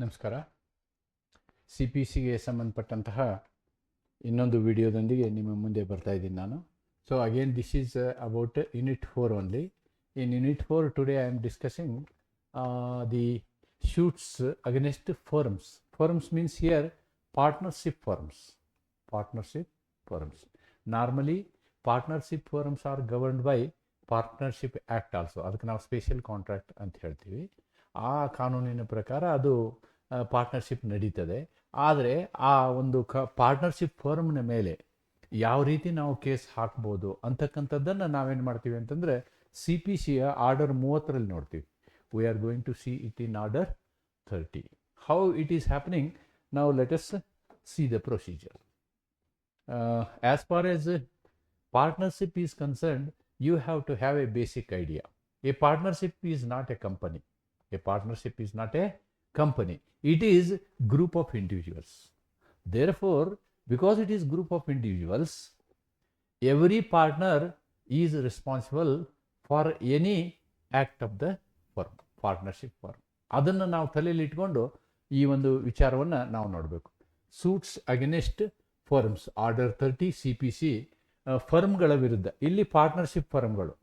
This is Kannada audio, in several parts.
ನಮಸ್ಕಾರ. ಸಿ ಪಿ ಸಿಗೆ ಸಂಬಂಧಪಟ್ಟಂತಹ ಇನ್ನೊಂದು ವಿಡಿಯೋದೊಂದಿಗೆ ನಿಮ್ಮ ಮುಂದೆ ಬರ್ತಾ ಇದ್ದೀನಿ ನಾನು. So again this is about unit four only in unit four today I am discussing the suits against firms firms means here partnership firms partnership firms normally partnership firms are governed by partnership act also ಅದಕ್ಕೆ ನಾವು ಸ್ಪೆಷಲ್ ಕಾಂಟ್ರಾಕ್ಟ್ ಅಂತ ಹೇಳ್ತೀವಿ. ಆ ಕಾನೂನಿನ ಪ್ರಕಾರ ಅದು ಪಾರ್ಟ್ನರ್ಶಿಪ್ ನಡೀತದೆ. ಆದರೆ ಆ ಒಂದು ಕ ಪಾರ್ಟ್ನರ್ಶಿಪ್ ಫರ್ಮ್ನ ಮೇಲೆ ಯಾವ ರೀತಿ ನಾವು ಕೇಸ್ ಹಾಕ್ಬೋದು ಅಂತಕ್ಕಂಥದ್ದನ್ನು ನಾವೇನು ಮಾಡ್ತೀವಿ ಅಂತಂದರೆ ಸಿ ಪಿ ಸಿಯ ಆರ್ಡರ್ ಮೂವತ್ತರಲ್ಲಿ ನೋಡ್ತೀವಿ. We are going to see it in order thirty how it is happening ನಾವು let's see the procedure as far as partnership is concerned you have to have a basic idea a partnership is not a company. A partnership is not a company. It is group of individuals. Therefore, because it is group of individuals, every partner is responsible for any act of the firm, partnership firm. ಅದನ್ನು ನಾವು ತಲೆಯಲ್ಲಿ ಇಟ್ಕೊಂಡು ಈ ಒಂದು ವಿಚಾರವನ್ನು ನಾವು ನೋಡಬೇಕು suits against firms order thirty C P C ಫರ್ಮ್ಗಳ ವಿರುದ್ಧ ಇಲ್ಲಿ ಪಾರ್ಟ್ನರ್ಶಿಪ್ ಫರ್ಮ್ಗಳು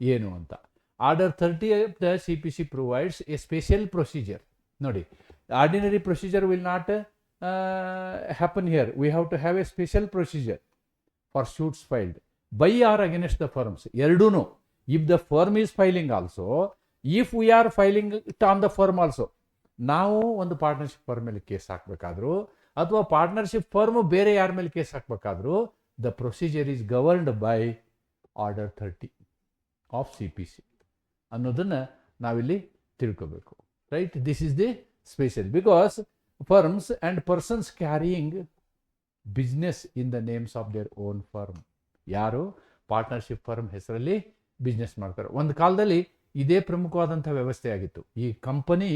ಏನು ಅಂತ order thirty the C P C provides a special procedure ನೋಡಿ ordinary procedure will not happen here we have to have a special procedure for suits filed by or against the firms ಎರಡೂ if the firm is filing also if we are filing on the firm also ನಾವು ಒಂದು ಪಾರ್ಟ್ನರ್ಶಿಪ್ ಫರ್ಮ್ ಮೇಲೆ ಕೇಸ್ ಹಾಕಬೇಕಾದ್ರೂ, ಅಥವಾ ಪಾರ್ಟ್ನರ್ಶಿಪ್ ಫರ್ಮ್ ಬೇರೆ ಯಾರ ಮೇಲೆ case ಹಾಕಬೇಕಾದ್ರೂ the procedure is governed by order thirty of C P C ಅನ್ನೋದನ್ನು ನಾವಿಲ್ಲಿ ತಿಳ್ಕೋಬೇಕು. Right this is the special because firms and persons carrying business in the names of their own firm ಯಾರು? ಪಾರ್ಟ್ನರ್ಶಿಪ್ ಫರ್ಮ್ ಹೆಸರಲ್ಲಿ ಬಿಸ್ನೆಸ್ ಮಾಡ್ತಾರೆ. ಒಂದು ಕಾಲದಲ್ಲಿ ಇದೇ ಪ್ರಮುಖವಾದಂಥ ವ್ಯವಸ್ಥೆ ಆಗಿತ್ತು. ಈ ಕಂಪನಿ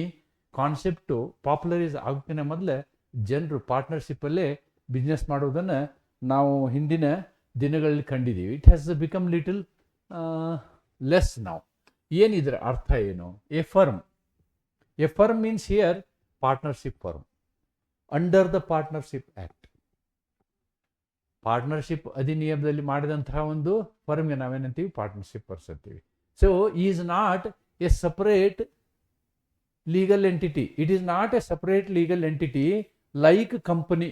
ಕಾನ್ಸೆಪ್ಟು ಪಾಪ್ಯುಲರೈಸ್ ಆಗೋಕ್ಕಿಂತ ಮೊದಲೇ ಜನರು ಪಾರ್ಟ್ನರ್ಶಿಪ್ಪಲ್ಲೇ ಬಿಸ್ನೆಸ್ ಮಾಡೋದನ್ನು ನಾವು ಹಿಂದಿನ ದಿನಗಳಲ್ಲಿ ಕಂಡಿದ್ದೀವಿ. It has become little less ನಾವು ಏನಿದ್ರ ಅರ್ಥ ಏನು? A firm. A firm means here partnership firm. Under the partnership act partnership ಅಧಿನಿಯಮದಲ್ಲಿ ಮಾಡಿದಂತಹ ಒಂದು ಫರ್ಮ್ಗೆ ನಾವೇನಂತೀವಿ? ಪಾರ್ಟ್ನರ್ಶಿಪ್ ಪರ್ಸ್ ಅಂತೀವಿ. So is not a separate legal entity it is not a separate legal entity like company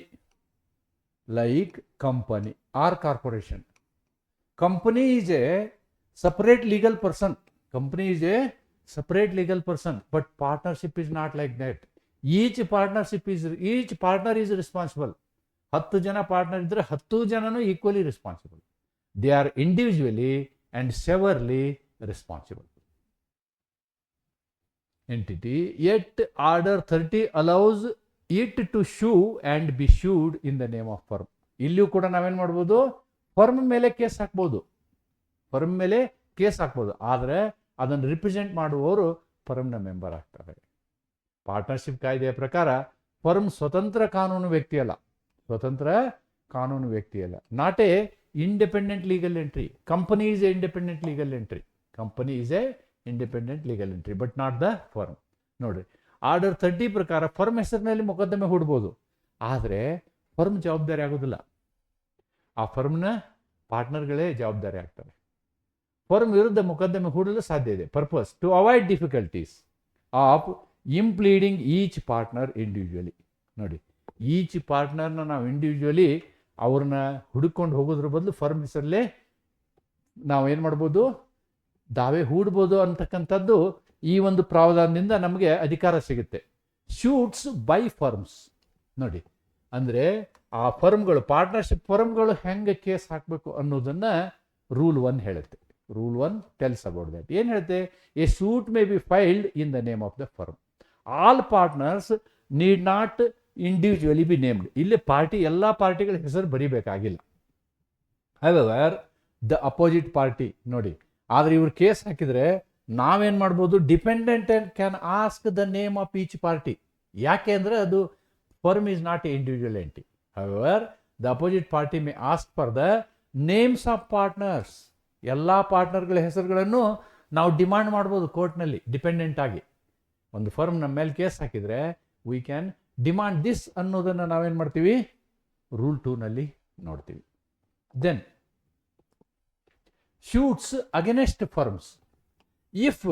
like company or corporation company is a separate legal person. Company is a separate legal person, but partnership is not like that. Each partnership is each partner is responsible. ಹತ್ತು ಜನ ಪಾರ್ಟ್ನರ್ ಇದ್ದರೆ ಹತ್ತು ಜನನೂ equally responsible they are individually and severally responsible entity at order thirty allows it to sue and be sued in the name of firm ಇಲ್ಲಿಯೂ ಕೂಡ ನಾವೇನು ಮಾಡ್ಬೋದು? ಫರ್ಮ್ ಮೇಲೆ ಕೇಸ್ ಹಾಕ್ಬೋದು. ಫರ್ಮ್ ಮೇಲೆ ಕೇಸ್ ಹಾಕ್ಬೋದು. ಆದರೆ ಅದನ್ನು ರಿಪ್ರೆಸೆಂಟ್ ಮಾಡುವವರು ಫರ್ಮ್ನ ಮೆಂಬರ್ ಆಗ್ತಾರೆ. ಪಾರ್ಟ್ನರ್ಶಿಪ್ ಕಾಯ್ದೆಯ ಪ್ರಕಾರ ಫರ್ಮ್ ಸ್ವತಂತ್ರ ಕಾನೂನು ವ್ಯಕ್ತಿ ಅಲ್ಲ. ಸ್ವತಂತ್ರ ಕಾನೂನು ವ್ಯಕ್ತಿ ಅಲ್ಲ. Not a independent legal entry company is a independent legal entry company is a independent legal entry but not the firm ನೋಡ್ರಿ ಆರ್ಡರ್ ತರ್ಟಿ ಪ್ರಕಾರ ಫರ್ಮ್ ಹೆಸರಿನಲ್ಲಿ ಮೊಕದ್ದಮೆ ಹೂಡ್ಬೋದು. ಆದರೆ ಫರ್ಮ್ ಜವಾಬ್ದಾರಿ ಆಗೋದಿಲ್ಲ. ಆ ಫರ್ಮ್ನ ಪಾರ್ಟ್ನರ್ಗಳೇ ಜವಾಬ್ದಾರಿ ಆಗ್ತಾರೆ. ಫರ್ಮ್ ವಿರುದ್ಧ ಮೊಕದ್ದಮೆ ಹೂಡಲು ಸಾಧ್ಯ ಇದೆ purpose to avoid difficulties of impleading each partner individually ನೋಡಿ ಈಚ್ ಪಾರ್ಟ್ನರ್ನ ನಾವು ಇಂಡಿವಿಜುವಲಿ ಅವ್ರನ್ನ ಹುಡುಕೊಂಡು ಹೋಗೋದ್ರ ಬದಲು ಫರ್ಮ್ ಹೆಸರಲ್ಲೇ ನಾವು ಏನು ಮಾಡ್ಬೋದು ದಾವೆ ಹೂಡ್ಬೋದು ಅಂತಕ್ಕಂಥದ್ದು ಈ ಒಂದು ಪ್ರಾವಧಾನದಿಂದ ನಮಗೆ ಅಧಿಕಾರ ಸಿಗುತ್ತೆ ಶೂಟ್ಸ್ ಬೈ ಫರ್ಮ್ಸ್ ನೋಡಿ ಅಂದರೆ ಆ ಫರ್ಮ್ಗಳು ಪಾರ್ಟ್ನರ್ಶಿಪ್ ಫರ್ಮ್ಗಳು ಹೆಂಗೆ ಕೇಸ್ ಹಾಕಬೇಕು ಅನ್ನೋದನ್ನು ರೂಲ್ ಒನ್ ಹೇಳುತ್ತೆ rule one tells about that ಏನು ಹೇಳುತ್ತೆ a suit may be filed in the name of the firm all partners need not individually be named ಇಲ್ಲಿ ಪಾರ್ಟಿ ಎಲ್ಲ ಪಾರ್ಟಿಗಳ ಹೆಸರು ಬರೀಬೇಕಾಗಿಲ್ಲ. ಹವೆವರ್ ದ ಅಪೋಸಿಟ್ ಪಾರ್ಟಿ ನೋಡಿ, ಆದರೆ ಇವ್ರು ಕೇಸ್ ಹಾಕಿದರೆ ನಾವೇನು ಮಾಡ್ಬೋದು? Dependent and can ask the name of each party ಯಾಕೆ ಅಂದರೆ ಅದು firm is not a individual entity however the opposite party may ask for the names of partners ಎಲ್ಲ ಪಾರ್ಟ್ನರ್ಗಳ ಹೆಸರುಗಳನ್ನು ನಾವು ಡಿಮಾಂಡ್ ಮಾಡ್ಬೋದು ಕೋರ್ಟ್ನಲ್ಲಿ, ಡಿಪೆಂಡೆಂಟ್ ಆಗಿ. ಒಂದು ಫರ್ಮ್ ನಮ್ಮ ಮೇಲೆ ಕೇಸ್ ಹಾಕಿದರೆ ವಿ ಕ್ಯಾನ್ ಡಿಮಾಂಡ್ ದಿಸ್ ಅನ್ನೋದನ್ನು ನಾವೇನು ಮಾಡ್ತೀವಿ? ರೂಲ್ ಟೂನಲ್ಲಿ ನೋಡ್ತೀವಿ. Then suits against firms if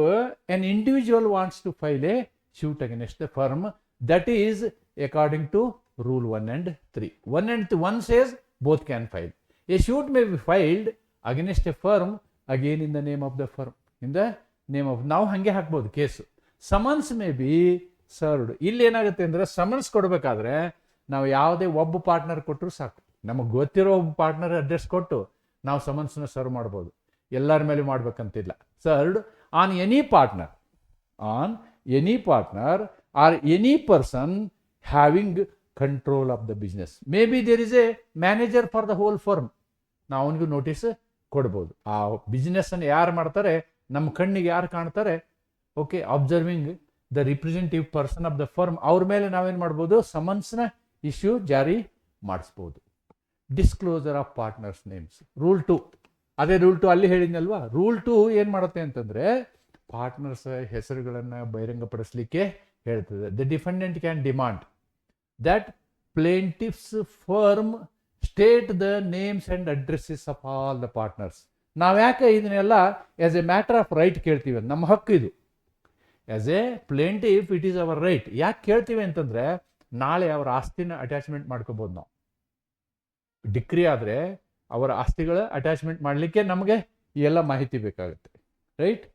an individual wants to file a suit against the firm that is according to rule one and three one and one says both can file a suit may be filed against a firm again in the name of the firm in the name of ನಾವು ಹಾಗೆ ಹಾಕ್ಬೋದು case. Summons may be served ಇಲ್ಲಿ ಏನಾಗುತ್ತೆ ಅಂದರೆ ಸಮನ್ಸ್ ಕೊಡಬೇಕಾದ್ರೆ ನಾವು ಯಾವುದೇ ಒಬ್ಬ ಪಾರ್ಟ್ನರ್ ಕೊಟ್ಟರು ಸಾಕು. ನಮಗೆ ಗೊತ್ತಿರೋ ಒಬ್ಬ ಪಾರ್ಟ್ನರ್ ಅಡ್ರೆಸ್ ಕೊಟ್ಟು ನಾವು ಸಮನ್ಸ್ನ ಸರ್ವ್ ಮಾಡ್ಬೋದು. ಎಲ್ಲರ ಮೇಲೆ ಮಾಡ್ಬೇಕಂತಿಲ್ಲ. Served on any partner on any partner or any person having control of the business may be there is a manager for the whole firm ನಾವು ಅವನಿಗೂ ನೋಟಿಸ್ ಕೊಡ್ಬೋದು. ಆ ಬಿಸ್ನೆಸ್ಸನ್ನು ಯಾರು ಮಾಡ್ತಾರೆ? ನಮ್ಮ ಕಣ್ಣಿಗೆ ಯಾರು ಕಾಣ್ತಾರೆ? Okay observing the representative person of the firm ಅವ್ರ ಮೇಲೆ ನಾವೇನು ಮಾಡ್ಬೋದು? ಸಮನ್ಸ್ನ ಇಶ್ಯೂ ಜಾರಿ ಮಾಡಿಸ್ಬೋದು. Disclosure of partners names rule two ಅದೇ ರೂಲ್ ಟು ಅಲ್ಲಿ ಹೇಳಿದ್ನಲ್ವಾ? ರೂಲ್ ಟು ಏನು ಮಾಡುತ್ತೆ ಅಂತಂದರೆ ಪಾರ್ಟ್ನರ್ಸ್ ಹೆಸರುಗಳನ್ನು ಬಹಿರಂಗಪಡಿಸಲಿಕ್ಕೆ ಹೇಳ್ತದೆ. The defendant can demand that plaintiffs firm state the names and addresses of all the partners ನಾವು ಯಾಕೆ ಇದನ್ನೆಲ್ಲ as a matter of right ಕೇಳ್ತೀವಿ ನಮ್ಮ ಹಕ್ಕು ಇದು. As a plaintiff it is our right ಯಾಕೆ ಕೇಳ್ತೀವಿ ಅಂತಂದರೆ ನಾಳೆ ಅವರ ಆಸ್ತಿನ ಅಟ್ಯಾಚ್ಮೆಂಟ್ ಮಾಡ್ಕೋಬೋದು ನಾವು. ಡಿಕ್ರಿ ಆದರೆ ಅವರ ಆಸ್ತಿಗಳ ಅಟ್ಯಾಚ್ಮೆಂಟ್ ಮಾಡಲಿಕ್ಕೆ ನಮಗೆ ಈ ಎಲ್ಲ ಮಾಹಿತಿ ಬೇಕಾಗುತ್ತೆ. ರೈಟ್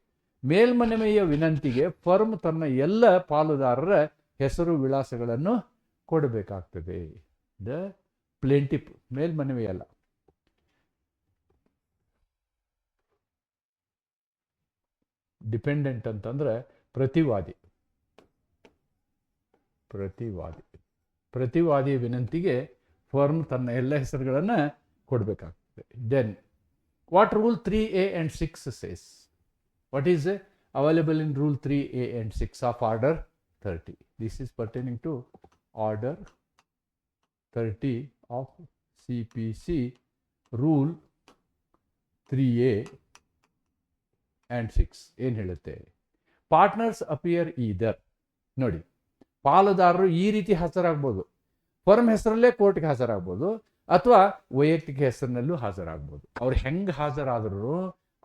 ಮೇಲ್ಮನವಿಯ ವಿನಂತಿಗೆ ಫರ್ಮ್ ತನ್ನ ಎಲ್ಲ ಪಾಲುದಾರರ ಹೆಸರು ವಿಳಾಸಗಳನ್ನು ಕೊಡಬೇಕಾಗ್ತದೆ. ದ ಪ್ಲೇಂಟಿಪ್ ಮೇಲ್ಮನವಿ ಅಲ್ಲ. ಡಿಪೆಂಡೆಂಟ್ ಅಂತಂದ್ರೆ ಪ್ರತಿವಾದಿ. ಪ್ರತಿವಾದಿ. ಪ್ರತಿವಾದಿ ವಿನಂತಿಗೆ ಫರ್ಮ್ ತನ್ನ ಎಲ್ಲ ಹೆಸರುಗಳನ್ನು ಕೊಡಬೇಕಾಗ್ತದೆ. Then what rule three A and six says what is available in rule three A and six of order thirty this is pertaining to order thirty C rule three A and six ಏನು ಹೇಳುತ್ತೆ? ಪಾರ್ಟ್ನರ್ಸ್ ಅಪಿಯರ್ ಈದರ್ ನೋಡಿ, ಪಾಲುದಾರರು ಈ ರೀತಿ ಹಾಜರಾಗ್ಬೋದು. ಫರ್ಮ್ ಹೆಸರಲ್ಲೇ ಕೋರ್ಟ್ಗೆ ಹಾಜರಾಗ್ಬೋದು. ಅಥವಾ ವೈಯಕ್ತಿಕ ಹೆಸರಿನಲ್ಲೂ ಹಾಜರಾಗ್ಬೋದು. ಅವ್ರು ಹೆಂಗೆ ಹಾಜರಾದರೂ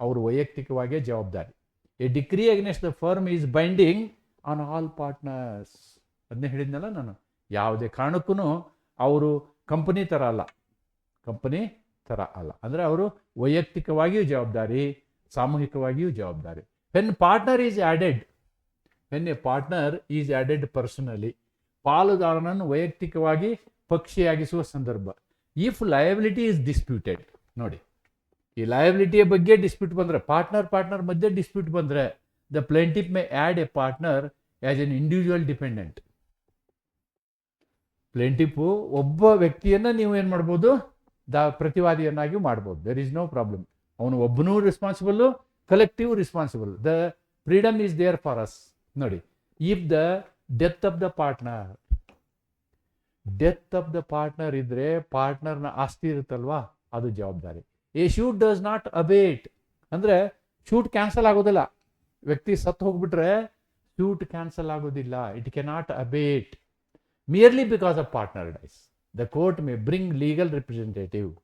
ಅವರು ವೈಯಕ್ತಿಕವಾಗಿಯೇ ಜವಾಬ್ದಾರಿ. A decree against the firm is binding on all partners ಅದನ್ನೇ ಹೇಳಿದ್ನಲ್ಲ ನಾನು. ಯಾವುದೇ ಕಾರಣಕ್ಕೂ ಅವರು ಕಂಪನಿ ಥರ ಅಲ್ಲ. ಕಂಪನಿ ಥರ ಅಲ್ಲ. ಅಂದರೆ ಅವರು ವೈಯಕ್ತಿಕವಾಗಿಯೂ ಜವಾಬ್ದಾರಿ, ಸಾಮೂಹಿಕವಾಗಿಯೂ ಜವಾಬ್ದಾರಿ. When partner is added when a partner is added personally ಪಾಲುದಾರನನ್ನು ವೈಯಕ್ತಿಕವಾಗಿ ಪಕ್ಷಿಯಾಗಿಸುವ ಸಂದರ್ಭ. ಇಫ್ ಲಯಬಿಲಿಟಿ ಈಸ್ ಡಿಸ್ಪ್ಯೂಟೆಡ್ ನೋಡಿ. ಈ ಲಯಬಿಲಿಟಿಯ ಬಗ್ಗೆ ಡಿಸ್ಪ್ಯೂಟ್ ಬಂದರೆ ಪಾರ್ಟ್ನರ್ ಪಾರ್ಟ್ನರ್ ಮಧ್ಯೆ ಡಿಸ್ಪ್ಯೂಟ್ ಬಂದರೆ the plaintiff may add a partner as an individual dependent plaintiff ಒಬ್ಬ ವ್ಯಕ್ತಿಯನ್ನು ನೀವು ಏನು ಮಾಡ್ಬೋದು? ದ, ಪ್ರತಿವಾದಿಯನ್ನಾಗಿ ಮಾಡ್ಬೋದು. ದೆರ್ ಈಸ್ ನೋ ಪ್ರಾಬ್ಲಮ್ ಅವನು ಒಬ್ಬನೂ responsible collective responsible the freedom is there for us ನೋಡಿ if the death of the partner death of the partner ಇದ್ರೆ ಪಾರ್ಟ್ನರ್ನ ಆಸ್ತಿ ಇರುತ್ತಲ್ವಾ? ಅದು ಜವಾಬ್ದಾರಿ. A suit does not abate ಅಂದರೆ ಶೂಟ್ ಕ್ಯಾನ್ಸಲ್ ಆಗೋದಿಲ್ಲ. ವ್ಯಕ್ತಿ ಸತ್ತು ಹೋಗ್ಬಿಟ್ರೆ ಶೂಟ್ ಕ್ಯಾನ್ಸಲ್ ಆಗೋದಿಲ್ಲ. It cannot abate merely because of partner dies the court may bring legal representative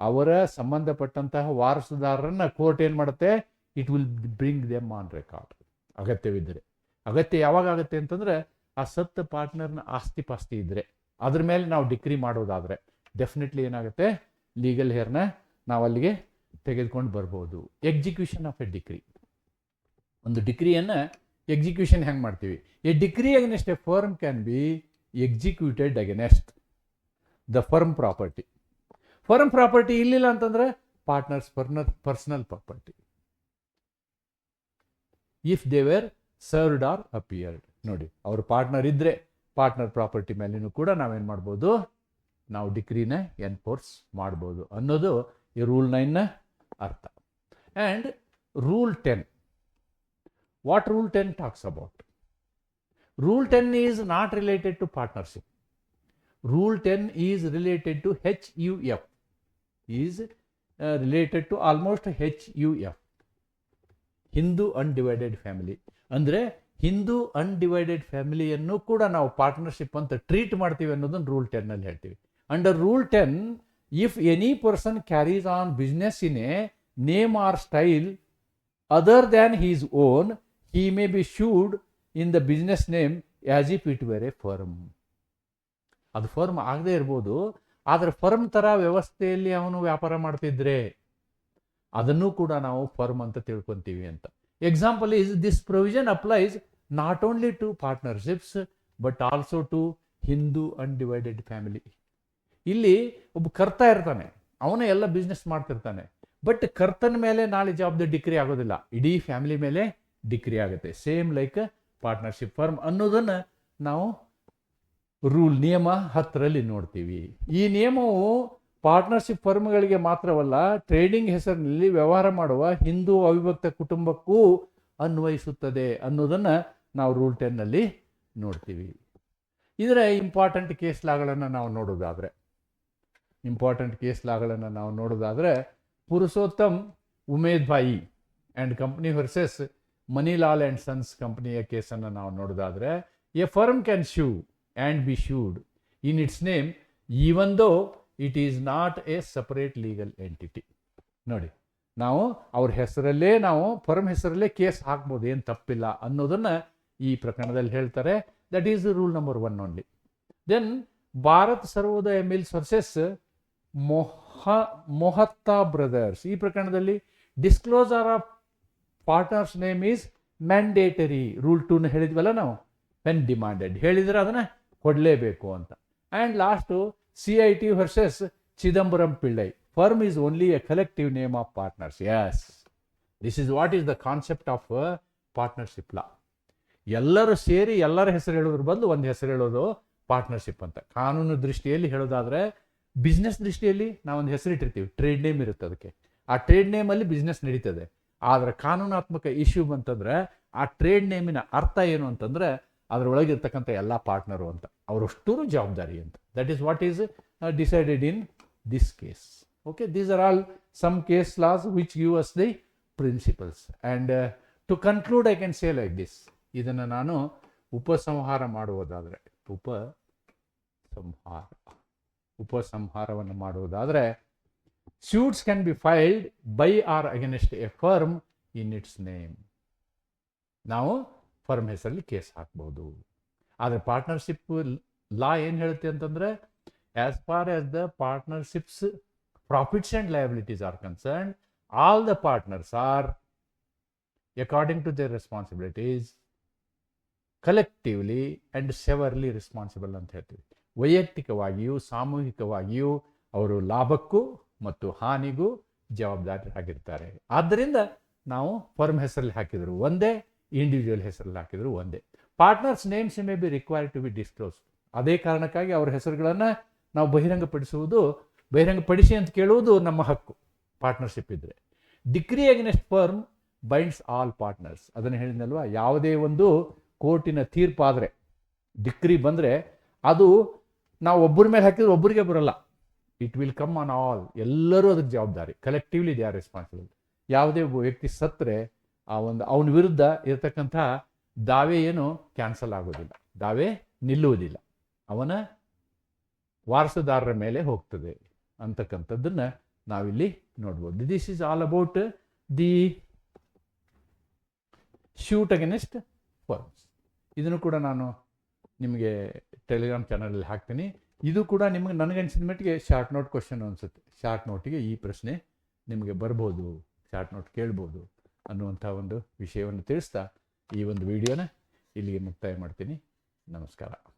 ಅವರ ಸಂಬಂಧಪಟ್ಟಂತಹ ವಾರಸುದಾರರನ್ನ ಕೋರ್ಟ್ ಏನು ಮಾಡುತ್ತೆ? It will bring them on record ಅಗತ್ಯವಿದ್ದರೆ. ಅಗತ್ಯ ಯಾವಾಗ ಆಗುತ್ತೆ ಅಂತಂದರೆ, ಆ ಸತ್ತ ಪಾರ್ಟ್ನರ್ನ ಆಸ್ತಿ ಪಾಸ್ತಿ ಇದ್ದರೆ ಅದ್ರ ಮೇಲೆ ನಾವು ಡಿಕ್ರಿ ಮಾಡೋದಾದರೆ. ಡೆಫಿನೆಟ್ಲಿ ಏನಾಗುತ್ತೆ? ಲೀಗಲ್ ಹೇರ್ನ ನಾವು ಅಲ್ಲಿಗೆ ತೆಗೆದುಕೊಂಡು ಬರ್ಬೋದು. ಎಕ್ಸಿಕ್ಯೂಷನ್ ಆಫ್ ಎ ಡಿಕ್ರಿ ಒಂದು ಡಿಕ್ರಿಯನ್ನು ಎಕ್ಸಿಕ್ಯೂಷನ್ ಹೆಂಗೆ ಮಾಡ್ತೀವಿ? A decree against a firm can be executed against the firm property firm property ಇಲ್ಲಿಲ್ಲ ಅಂತಂದರೆ partners partner personal property if they were served or appeared ನೋಡಿ, ಅವ್ರ ಪಾರ್ಟ್ನರ್ ಇದ್ದರೆ ಪಾರ್ಟ್ನರ್ ಪ್ರಾಪರ್ಟಿ ಮೇಲಿನೂ ಕೂಡ ನಾವೇನು ಮಾಡ್ಬೋದು? ನಾವು ಡಿಗ್ರಿನ ಎನ್ಫೋರ್ಸ್ ಮಾಡ್ಬೋದು ಅನ್ನೋದು ಈ ರೂಲ್ ನೈನ್ನ ಅರ್ಥ. And rule ten what rule ten talks about rule ten is not related to partnership rule ten is related to H U F is related to almost H U F Hindu undivided family ಅಂದರೆ ಹಿಂದೂ ಅನ್ಡಿವೈಡೆಡ್ ಫ್ಯಾಮಿಲಿಯನ್ನು ಕೂಡ ನಾವು ಪಾರ್ಟ್ನರ್ಶಿಪ್ ಅಂತ ಟ್ರೀಟ್ ಮಾಡ್ತೀವಿ ಅನ್ನೋದನ್ನು ರೂಲ್ ಟೆನ್ನಲ್ಲಿ ಹೇಳ್ತೀವಿ. Under rule ten if any person carries on business in a name or style other than his own he may be sued in the business name as if it were a firm ಅದು ಫರ್ಮ್ ಆಗದೇ ಇರ್ಬೋದು, ಆದರೆ ಫರ್ಮ್ ಥರ ವ್ಯವಸ್ಥೆಯಲ್ಲಿ ಅವನು ವ್ಯಾಪಾರ ಮಾಡ್ತಿದ್ರೆ ಅದನ್ನು ಕೂಡ ನಾವು ಫರ್ಮ್ ಅಂತ ತಿಳ್ಕೊತೀವಿ ಅಂತ. Example is this provision applies not only to partnerships but also to Hindu undivided family ಇಲ್ಲಿ ಒಬ್ಬ ಕರ್ತ ಇರ್ತಾನೆ, ಅವನೇ ಎಲ್ಲ ಬಿಸ್ನೆಸ್ ಮಾಡ್ತಿರ್ತಾನೆ ಬಟ್ ಕರ್ತನ ಮೇಲೆ ನಾಳೆ ಜವಾಬ್ದಾರಿ ಡಿಕ್ರಿ ಆಗೋದಿಲ್ಲ. ಇಡೀ ಫ್ಯಾಮಿಲಿ ಮೇಲೆ ಡಿಕ್ರಿ ಆಗುತ್ತೆ. ಸೇಮ್ ಲೈಕ್ ಪಾರ್ಟ್ನರ್ಶಿಪ್ ಫರ್ಮ್ ಅನ್ನೋದನ್ನು ನಾವು ರೂಲ್ ನಿಯಮ ಹತ್ತರಲ್ಲಿ ನೋಡ್ತೀವಿ. ಈ ನಿಯಮವು ಪಾರ್ಟ್ನರ್ಶಿಪ್ ಫರ್ಮ್ಗಳಿಗೆ ಮಾತ್ರವಲ್ಲ ಟ್ರೇಡಿಂಗ್ ಹೆಸರಿನಲ್ಲಿ ವ್ಯವಹಾರ ಮಾಡುವ ಹಿಂದೂ ಅವಿಭಕ್ತ ಕುಟುಂಬಕ್ಕೂ ಅನ್ವಯಿಸುತ್ತದೆ ಅನ್ನೋದನ್ನು ನಾವು ರೂಲ್ ಟೆನ್ನಲ್ಲಿ ನೋಡ್ತೀವಿ. ಇದರ ಇಂಪಾರ್ಟೆಂಟ್ ಕೇಸ್ ಲಾಗಳನ್ನು ನಾವು ನೋಡೋದಾದರೆ ಇಂಪಾರ್ಟೆಂಟ್ ಕೇಸ್ ಲಾಗಳನ್ನು ನಾವು ನೋಡೋದಾದರೆ Purushottam Umed Bhai and company versus Manilal and sons ಕಂಪ್ನಿಯ ಕೇಸನ್ನು ನಾವು ನೋಡೋದಾದರೆ a firm can sue and be sued in its name even though it is not a separate legal entity ನೋಡಿ, ನಾವು ಅವ್ರ ಹೆಸರಲ್ಲೇ, ನಾವು ಫರ್ಮ್ ಹೆಸರಲ್ಲೇ ಕೇಸ್ ಹಾಕ್ಬೋದು, ಏನು ತಪ್ಪಿಲ್ಲ ಅನ್ನೋದನ್ನು ಈ ಪ್ರಕರಣದಲ್ಲಿ ಹೇಳ್ತಾರೆ. That is rule number one only then Bharat Sarvodaya mills versus ಮೊಹ, Mohatta brothers ಈ ಪ್ರಕರಣದಲ್ಲಿ disclosure of partners name is mandatory rule ಟೂನ ಹೇಳಿದ್ವಲ್ಲ ನಾವು? ವೆನ್ ಡಿಮಾಂಡೆಡ್ ಹೇಳಿದರೆ ಅದನ್ನು ಕೊಡಲೇಬೇಕು ಅಂತ. And last C I T versus Chidambaram Pillai firm is only a collective name of partners yes this is what is the concept of partnership law ಎಲ್ಲರೂ ಸೇರಿ ಎಲ್ಲರ ಹೆಸರು ಹೇಳೋದ್ರ ಬದಲು ಒಂದು ಹೆಸರು ಹೇಳೋದು ಪಾರ್ಟ್ನರ್ಶಿಪ್ ಅಂತ. ಕಾನೂನು ದೃಷ್ಟಿಯಲ್ಲಿ ಹೇಳೋದಾದರೆ ಬಿಸ್ನೆಸ್ ದೃಷ್ಟಿಯಲ್ಲಿ ನಾವೊಂದು ಹೆಸರಿಟ್ಟಿರ್ತೀವಿ. ಟ್ರೇಡ್ ನೇಮ್ ಇರುತ್ತೆ ಅದಕ್ಕೆ. ಆ ಟ್ರೇಡ್ ನೇಮಲ್ಲಿ ಬಿಸ್ನೆಸ್ ನಡೀತದೆ. ಆದರೆ ಕಾನೂನಾತ್ಮಕ ಇಶ್ಯೂ ಬಂತಂದ್ರೆ ಆ ಟ್ರೇಡ್ ನೇಮಿನ ಅರ್ಥ ಏನು ಅಂತಂದ್ರೆ ಅದರೊಳಗಿರ್ತಕ್ಕಂಥ ಎಲ್ಲ ಪಾರ್ಟ್ನರು ಅಂತ. ಅವರಷ್ಟೂ ಜವಾಬ್ದಾರಿ ಅಂತ. That is what is decided in this case okay these are all some case laws which give us the principles and to conclude I can say like this ಇದನ್ನು ನಾನು ಉಪಸಂಹಾರ ಮಾಡುವುದಾದರೆ ಉಪ ಸಂಹಾರ ಉಪಸಂಹಾರವನ್ನು ಮಾಡುವುದಾದರೆ suits can be filed by or against a firm in its name ನಾವು ಫರ್ಮ್ ಹೆಸರಲ್ಲಿ ಕೇಸ್ ಹಾಕ್ಬೋದು. ಆದರೆ ಪಾರ್ಟ್ನರ್ಶಿಪ್ ಲಾ ಏನು ಹೇಳುತ್ತೆ ಅಂತಂದರೆ as far as the partnership's profits and liabilities are concern all the partners are according to their responsibilities collectively and severally responsible ಅಂತ ಹೇಳ್ತೀವಿ. ವೈಯಕ್ತಿಕವಾಗಿಯೂ, ಸಾಮೂಹಿಕವಾಗಿಯೂ ಅವರು ಲಾಭಕ್ಕೂ ಮತ್ತು ಹಾನಿಗೂ ಜವಾಬ್ದಾರರಾಗಿರ್ತಾರೆ ಆದ್ದರಿಂದ ನಾವು ಫರ್ಮ್ ಹೆಸರಲ್ಲಿ ಹಾಕಿದ್ರು ಒಂದೇ ಇಂಡಿವಿಜುವಲ್ ಹೆಸರಲ್ಲಿ ಹಾಕಿದ್ರು ಒಂದೇ. Partners names may be require to be disclose ಅದೇ ಕಾರಣಕ್ಕಾಗಿ ಅವ್ರ ಹೆಸರುಗಳನ್ನು ನಾವು ಬಹಿರಂಗಪಡಿಸುವುದು, ಬಹಿರಂಗಪಡಿಸಿ ಅಂತ ಕೇಳುವುದು ನಮ್ಮ ಹಕ್ಕು ಪಾರ್ಟ್ನರ್ಶಿಪ್ ಇದ್ದರೆ decree against firm binds all partners ಅದನ್ನು ಹೇಳಿದ್ನಲ್ವಾ? ಯಾವುದೇ ಒಂದು ಕೋರ್ಟಿನ ತೀರ್ಪಾದರೆ ಡಿಕ್ರಿ ಬಂದರೆ ಅದು ನಾವು ಒಬ್ಬರ ಮೇಲೆ ಹಾಕಿದ್ರೆ ಒಬ್ಬರಿಗೆ ಬರಲ್ಲ. It will come on all ಎಲ್ಲರೂ ಅದಕ್ಕೆ ಜವಾಬ್ದಾರಿ. ಕಲೆಕ್ಟಿವ್ಲಿ ದೇ ಆರ್ ರೆಸ್ಪಾನ್ಸಿಬಲ್ ಯಾವುದೇ ಒಬ್ಬ ವ್ಯಕ್ತಿ ಸತ್ತರೆ, ಆ ಒಂದು ಅವನ ವಿರುದ್ಧ ಇರತಕ್ಕಂಥ ದಾವೆ ಏನು ಕ್ಯಾನ್ಸಲ್ ಆಗೋದಿಲ್ಲ. ದಾವೆ ನಿಲ್ಲುವುದಿಲ್ಲ. ಅವನ ವಾರಸುದಾರರ ಮೇಲೆ ಹೋಗ್ತದೆ ಅಂತಕ್ಕಂಥದ್ದನ್ನು ನಾವಿಲ್ಲಿ ನೋಡ್ಬೋದು. This is all about the suit against firms ಇದನ್ನು ಕೂಡ ನಾನು ನಿಮಗೆ ಟೆಲಿಗ್ರಾಮ್ ಚಾನಲಲ್ಲಿ ಹಾಕ್ತೀನಿ. ಇದು ಕೂಡ ನಿಮಗೆ ನನಗನ್ಸಿದ ಮಟ್ಟಿಗೆ ಶಾರ್ಟ್ ನೋಟ್ ಕ್ವಶನ್ ಅನಿಸುತ್ತೆ. ಶಾರ್ಟ್ ನೋಟಿಗೆ ಈ ಪ್ರಶ್ನೆ ನಿಮಗೆ ಬರ್ಬೋದು ಶಾರ್ಟ್ ನೋಟ್ ಕೇಳ್ಬೋದು ಅನ್ನುವಂಥ ಒಂದು ವಿಷಯವನ್ನು ತಿಳಿಸ್ತಾ ಈ ಒಂದು ವಿಡಿಯೋನ ಇಲ್ಲಿಗೆ ಮುಕ್ತಾಯ ಮಾಡ್ತೀನಿ. ನಮಸ್ಕಾರ.